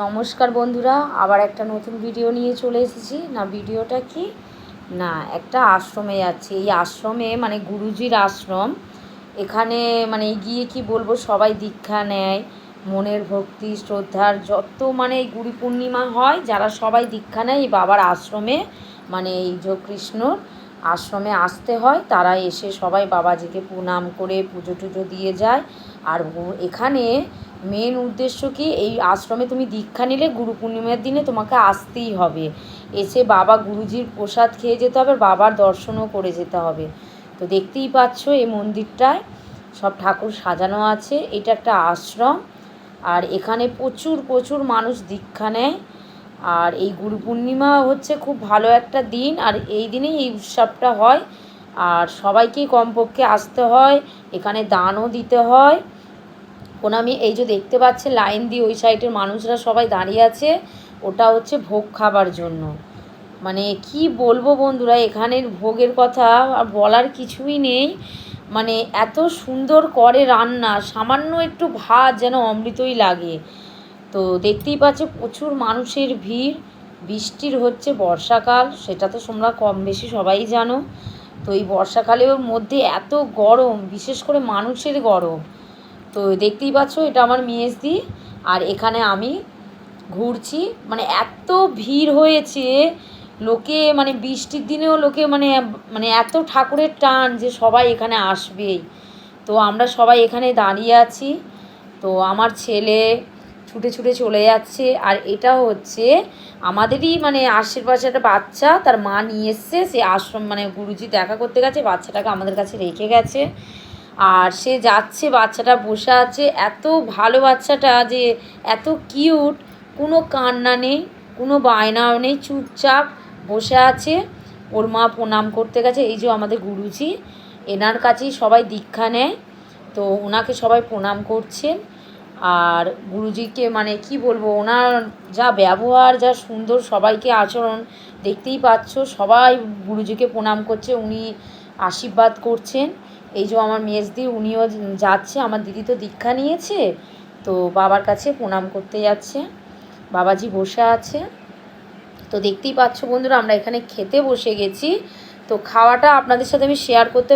নমস্কার বন্ধুরা, আবার একটা নতুন ভিডিও নিয়ে চলে এসেছি। না ভিডিওটা কি? না, একটা আশ্রমে যাচ্ছি। এই আশ্রমে মানে গুরুজির আশ্রম, এখানে মানে গিয়ে কি বলব, সবাই দীক্ষা নেয়, মনের ভক্তি, শ্রদ্ধার যত মানে এই গুরু পূর্ণিমা হয়, যারা সবাই দীক্ষা নেয়, এই বাবার আশ্রমে মানে এই যে কৃষ্ণর আশ্রমে আসতে হয়, তারা এসে সবাই বাবাজিকে প্রণাম করে পুজো টুজো দিয়ে যায়। আর এখানে মেন উদ্দেশ্য কি? এই আশ্রমে তুমি দীক্ষা নিলে গুরু পূর্ণিমার দিনে তোমাকে আসতেই হবে। এসে বাবা গুরুজির প্রসাদ খেয়ে যেতে হবে, বাবার দর্শনও করে যেতে হবে। তো দেখতেই পাচ্ছ এই মন্দিরটায় সব ঠাকুর সাজানো আছে, এটা একটা আশ্রম। আর এখানে প্রচুর প্রচুর মানুষ দীক্ষা নেয়। আর এই গুরু পূর্ণিমা হচ্ছে খুব ভালো একটা দিন, আর এই দিনেই এই উৎসবটা হয়। আর সবাইকেই কমপক্ষে আসতে হয়, এখানে দানও দিতে হয়। প্রণামী এই যে দেখতে পাচ্ছে লাইন দিয়ে ওই সাইডের মানুষরা সবাই দাঁড়িয়ে আছে, ওটা হচ্ছে ভোগ খাবার জন্য। মানে কি বলব বন্ধুরা, এখানের ভোগের কথা আর বলার কিছুই নেই। মানে এত সুন্দর করে রান্না, সামান্য একটু ভাত যেন অমৃতই লাগে। তো দেখতেই পাচ্ছ প্রচুর মানুষের ভিড়, বৃষ্টির হচ্ছে বর্ষাকাল, সেটা তো তোমরা কম বেশি সবাই জানো। তো এই বর্ষাকালের মধ্যে এত গরম, বিশেষ করে মানুষের গরম। তো দেখতেই পাচ্ছ এটা আমার মেজদি, আর এখানে আমি ঘুরছি। মানে এত ভিড় হয়েছে, লোকে মানে বৃষ্টির দিনেও লোকে মানে মানে এত ঠাকুরের টান যে সবাই এখানে আসবেই। তো আমরা সবাই এখানে দাঁড়িয়ে আছি। তো আমার ছেলে ছুটে ছুটে চলে যাচ্ছে। আর এটা হচ্ছে আমাদেরই মানে আশেপাশে একটা বাচ্চা, তার মা নিয়ে এসছে। সে আশ্রম মানে গুরুজি দেখা করতে গেছে, বাচ্চাটাকে আমাদের কাছে রেখে গেছে। আর সে যাচ্ছে, বাচ্চাটা বসে আছে। এত ভালো বাচ্চাটা যে এত কিউট, কোনো কান্না নেই, কোনো বায়নাও নেই, চুপচাপ বসে আছে। ওর মা প্রণাম করতে গেছে। এই যে আমাদের গুরুজি, এনার কাছেই সবাই দীক্ষা নেয়। তো ওনাকে সবাই প্রণাম করছেন। আর গুরুজিকে মানে কি বলব, ওনার যা ব্যবহার, যা সুন্দর সবাইকে আচরণ দেখতেই পাচ্ছ, সবাই গুরুজিকে প্রণাম করছে, উনি আশীর্বাদ করছেন। এই যে আমার মেজদি, উনিও যাচ্ছে, আমার দিদি তো দীক্ষা নিয়েছে, তো বাবার কাছে প্রণাম করতে যাচ্ছে, বাবাজি বসে আছে। তো দেখতেই পাচ্ছ বন্ধুরা, আমরা এখানে খেতে বসে গেছি, তো খাওয়াটা আপনাদের সাথে আমি শেয়ার করতে